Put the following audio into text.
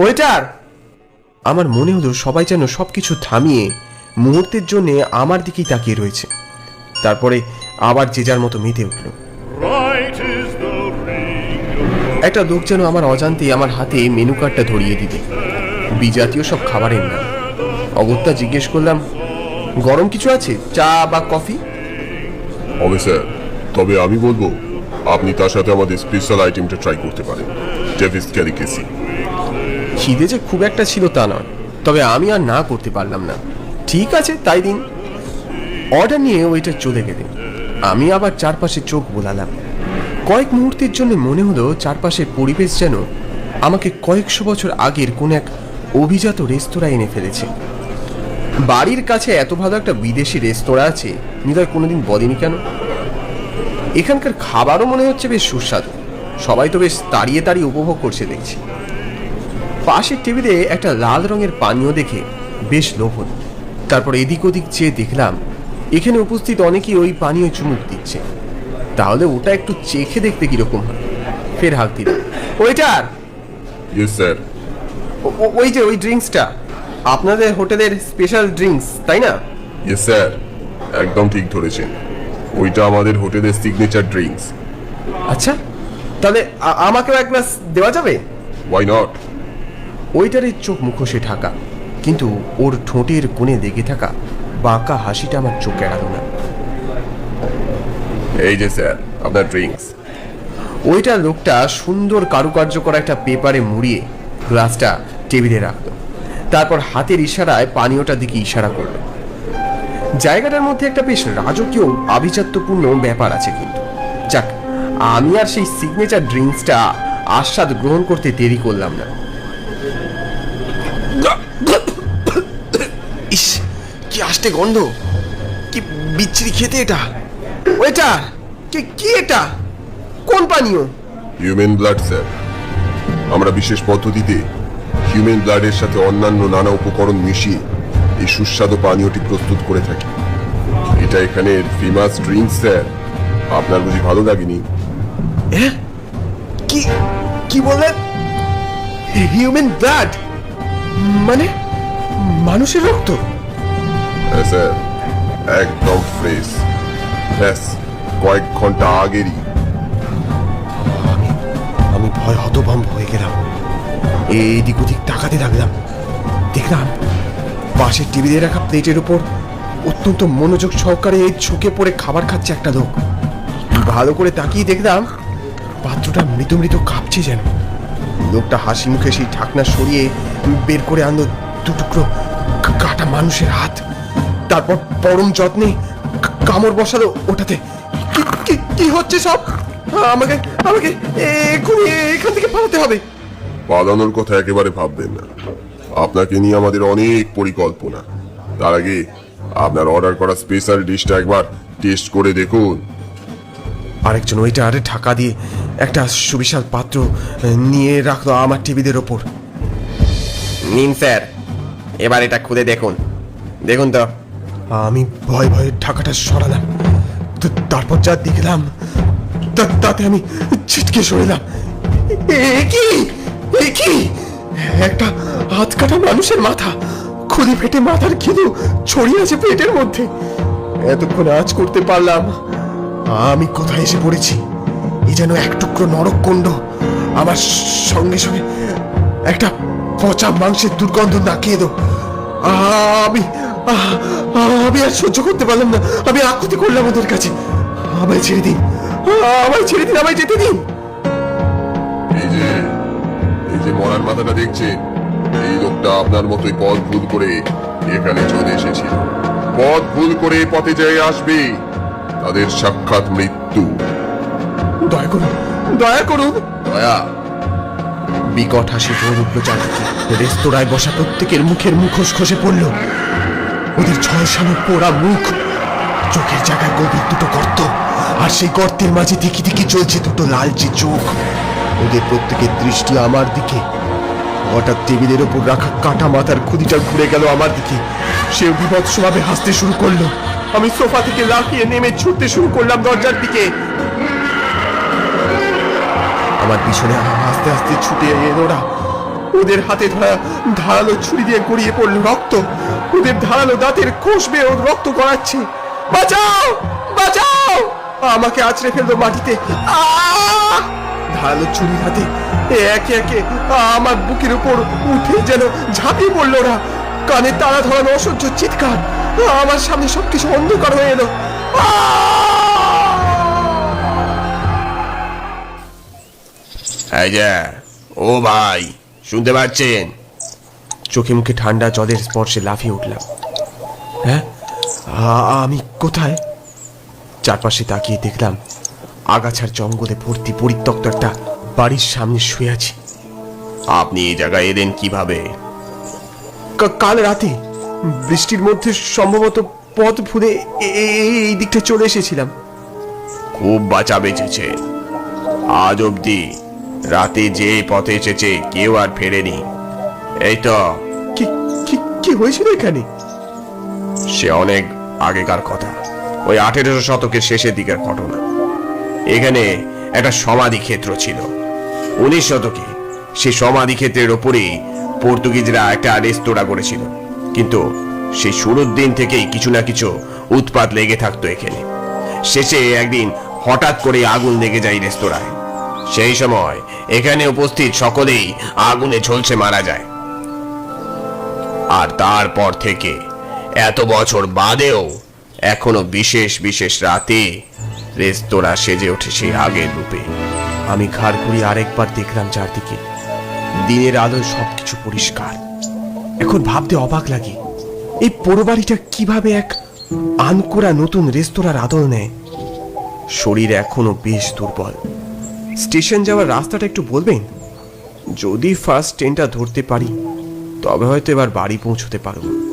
Waiter! আমার মনে হলো সবাই যেন সবকিছু থামিয়ে মুহূর্তের জন্য আমার দিকেই তাকিয়ে রয়েছে। তারপরে আবার যে যার মতো মেতে উঠল। একটা লোক যেন আমার অজান্তেই আমার হাতে মেনু কার্ডটা ধরিয়ে দিতে বিজাতীয় সব খাবারের নাম। অগত্যা জিজ্ঞেস করলাম গরম কিছু আছে? চা বা কফি? হবে স্যার তবে আমি বলব আপনি তার সাথে আমাদের স্পেশাল আইটেমটা ট্রাই করতে পারেন। ডেভিস ক্যারিকেসি খিদে যে খুব একটা ছিল তা নয়। তবে আমি আর না করতে পারলাম না। ঠিক আছে, তাই দিন। অর্ডার নিয়ে ওইটা চলে গেলেন। আমি আবার চারপাশে চোখ বোলালাম। কয়েক মুহূর্তের জন্য মনে হলো চারপাশের পরিবেশ যেন আমাকে কয়েকশো বছর আগের কোন এক অভিজাত রেস্তোরাঁ এনে ফেলেছে। বাড়ির কাছে এত ভালো একটা বিদেশি রেস্তোরাঁ আছে নিদয় কোনোদিন বলেনি কেন? এখানকার খাবারও মনে হচ্ছে বেশ সুস্বাদু। সবাই তো বেশ তাড়িয়ে তাড়িয়ে উপভোগ করছে দেখছি। পাশের টেবিলে একটা লাল রঙের পানীয় দেখে বেশ লোভ হলো। তারপর এদিক ওদিক চেয়ে দেখলাম এখানে উপস্থিত অনেকেই ওই পানীয় চুমুক দিচ্ছে। তাহলে ওটা একটু চেখে দেখতে কীরকম হয়? ফের হাঁক ওইটার ইয়েস স্যার ওই যে ওই ড্রিঙ্কসটা আপনাদের হোটেলের স্পেশাল ড্রিঙ্কস তাই না? ইয়েস স্যার একদম ঠিক ধরেছেন। ওইটা আমাদের হোটেলের সিগনেচার ড্রিঙ্কস। আচ্ছা তাহলে আমাকেও এক গ্লাস দেওয়া যাবে? ওয়াই নট ওইটারের চোখ মুখোশে ঢাকা। কিন্তু ওর ঠোঁটের কোণে লেগে থাকা বাঁকা হাসিটা আমার চোখ এড়ালো না। এই যে স্যার আপনার ড্রিঙ্কস। ওইটা লোকটা সুন্দর কারুকার্য করা একটা পেপারে মুড়িয়ে গ্লাসটা টেবিলে রাখল। তারপর হাতের ইশারায় পানীয়টার দিকে ইশারা করল। জায়গাটার মধ্যে একটা বেশ রাজকীয় আভিজাত্যপূর্ণ ব্যাপার আছে কিন্তু। যাক আমি আর সেই সিগনেচার ড্রিঙ্কসটা আস্বাদ গ্রহণ করতে দেরি করলাম না। ইস কি আসতে গন্ধ? কি বিচ্ছিরি খেতে এটা? ওইটা? কি কি এটা? কোন পানীয়? হিউম্যান ব্লাড স্যার আমরা বিশেষ পদ্ধতিতে হিউম্যান ব্লাডের সাথে অন্যান্য নানা উপকরণ মিশিয়ে এই সুস্বাদু পানীয়টি প্রস্তুত করে থাকি। এটা এখানের ফেমাস ড্রিঙ্ক স্যার আপনার বুঝি ভালো লাগেনি? কি কি বললেন? হিউম্যান ব্লাড মানে মানুষের রক্ত? স্যার একদম ফ্রেশ ব্যাস কয়েক ঘণ্টা আগেরই। আমি ভয় হতভম্ব হয়ে গেলাম। এদিক ওদিক তাকাতে থাকলাম দেখলাম পাশের টেবিলে রাখা প্লেটের উপর অত্যন্ত মনোযোগ সহকারে এই ঝুঁকে পড়ে খাবার খাচ্ছে একটা লোক। ভালো করে তাকিয়ে দেখলাম পাত্রটা মৃত মৃত কাঁপছে যেন। লোকটা হাসি মুখে সেই ঢাকনা সরিয়ে বের করে আনলো দু টুকরো কাটা মানুষের হাত। তারপর পরম যত্নে কামড় বসালো ওটাতে। কি হচ্ছে সব? আমাকে আমাকে এক্ষুনি এখান থেকে পালাতে হবে। পালানোর কথা একেবারে ভাববেন না। আপনাকে নিয়ে আমাদের অনেক পরিকল্পনা। তার আগে আপনার অর্ডার করা স্পেশাল ডিশটা একবার টেস্ট করে দেখুন। আরেকজন ওইটা আরে ঢাকা দিয়ে একটা সুবিশাল পাত্র নিয়ে রাখল আমার টিভিদের ওপর। নিন স্যার এবার এটা খুলে দেখুন। দেখুন তো। আমি ভয় ভয়ে ঢাকাটা সরালাম। তারপর যা দেখলাম তাতে আমি ছিটকে সরিলাম। কি? কি? একটা হাত কাটা মানুষের মাথা খুলে ফেটে মাথার খিদু ছড়িয়ে আছে পেটের মধ্যে। এতক্ষণ আজ করতে পারলাম। আমি কোথায় এসে পড়েছি? এই যেন এক টুকরো নরককুণ্ড আমার সঙ্গে সঙ্গে একটা পচা মাংসের দুর্গন্ধ নাকিয়ে দো। আমি আমি আর সহ্য করতে পারলাম না। আমি আকুতি করলাম ওদের কাছে। আমায় ছেড়ে দিন। আমায় ছেড়ে দিন, আমায় যেতে দিন। এই যে এই যে মরার মাথাটা দেখছেন এই লোকটা আপনার মতোই পথ ভুল করে এখানে চলে এসেছিল। পথ ভুল করে পথে যেয়ে আসবে। তাদের সাক্ষাৎ মৃত্যু। দয়া করুন দয়া করুন। দয়া। বিকট হাসি ভোর উঠল চারদিকে রেস্তোরাঁয় বসা প্রত্যেকের মুখের মুখোশ খসে পড়ল। ওদের ছয় পোড়া মুখ চোখের জায়গায় গভীর দুটো গর্ত আর সেই গর্তের মাঝে দিকি দিকি চলছে দুটো লালচে চোখ। ওদের প্রত্যেকের দৃষ্টি আমার দিকে। হঠাৎ টেবিলের ওপর রাখা কাটা মাথার খুদিটা ঘুরে গেল আমার দিকে। সে বিভৎসভাবে হাসতে শুরু করল। আমি সোফা থেকে লাফিয়ে নেমে ছুটতে শুরু করলাম দরজার দিকে। আমার পিছনে আস্তে আস্তে ছুটে এলো ওরা। ওদের হাতে ধরা ধারালো ছুরি দিয়ে গড়িয়ে পড়ল রক্ত। ওদের ধারালো দাঁতের খোঁজ বেয়ে ওর রক্ত গড়াচ্ছে। বাঁচাও! বাঁচাও! আমাকে আছড়ে ফেলল মাটিতে! ধারালো ছুরি হাতে একে একে আমার বুকের উপর উঠে যেন ঝাঁপিয়ে পড়ল ওরা। কানে তারা ধরানো অসহ্য চিৎকার। আমার সামনে সবকিছু অন্ধকার হয়ে এলো। ও ভাই, শুনতে পাচ্ছেন? চোখে মুখে ঠান্ডা জলের স্পর্শে লাফিয়ে উঠলাম। হ্যাঁ? আমি কোথায়? চারপাশে তাকিয়ে দেখলাম আগাছার জঙ্গলে ভর্তি পরিত্যক্ত একটা বাড়ির সামনে শুয়ে আছি। আপনি এই জায়গায় এলেন কীভাবে? কাল রাতে বৃষ্টির মধ্যে সম্ভবত পথ এ- এই দিকটা চলে এসেছিলাম। খুব বাঁচা বেঁচেছে। আজ অবধি রাতে যে পথে এসেছে কেউ আর ফেরেনি। এই তো। কি হয়েছিল এখানে? সে অনেক আগেকার কথা। ওই আঠেরোশো শতকের শেষের দিকের ঘটনা। এখানে একটা সমাধি ক্ষেত্র ছিল। উনিশ শতকে সেই সমাধি ক্ষেত্রের ওপরেই পর্তুগিজরা একটা রেস্তোরাঁ করেছিল। কিন্তু সেই শুরুর দিন থেকেই কিছু না কিছু উৎপাত লেগে থাকতো এখানে। শেষে একদিন হঠাৎ করে আগুন লেগে যায় রেস্তোরাঁয়। সেই সময় এখানে উপস্থিত সকলেই আগুনে ঝলসে মারা যায়। আর তারপর থেকে এত বছর বাদেও এখনও বিশেষ বিশেষ রাতে রেস্তোরাঁ সেজে ওঠে সেই আগের রূপে। আমি ঘাড় ঘুরিয়ে আরেকবার দেখলাম চারদিকে। দিনের আলোয় সবকিছু পরিষ্কার। এখন ভাবতে অবাক লাগে, এই পোড়ো বাড়িটা কীভাবে এক আনকোরা নতুন রেস্তোরাঁর আদল নেয়? শরীর এখনও বেশ দুর্বল। স্টেশন যাওয়ার রাস্তাটা একটু বলবেন? যদি ফার্স্ট ট্রেনটা ধরতে পারি, তবে হয়তো এবার বাড়ি পৌঁছতে পারব।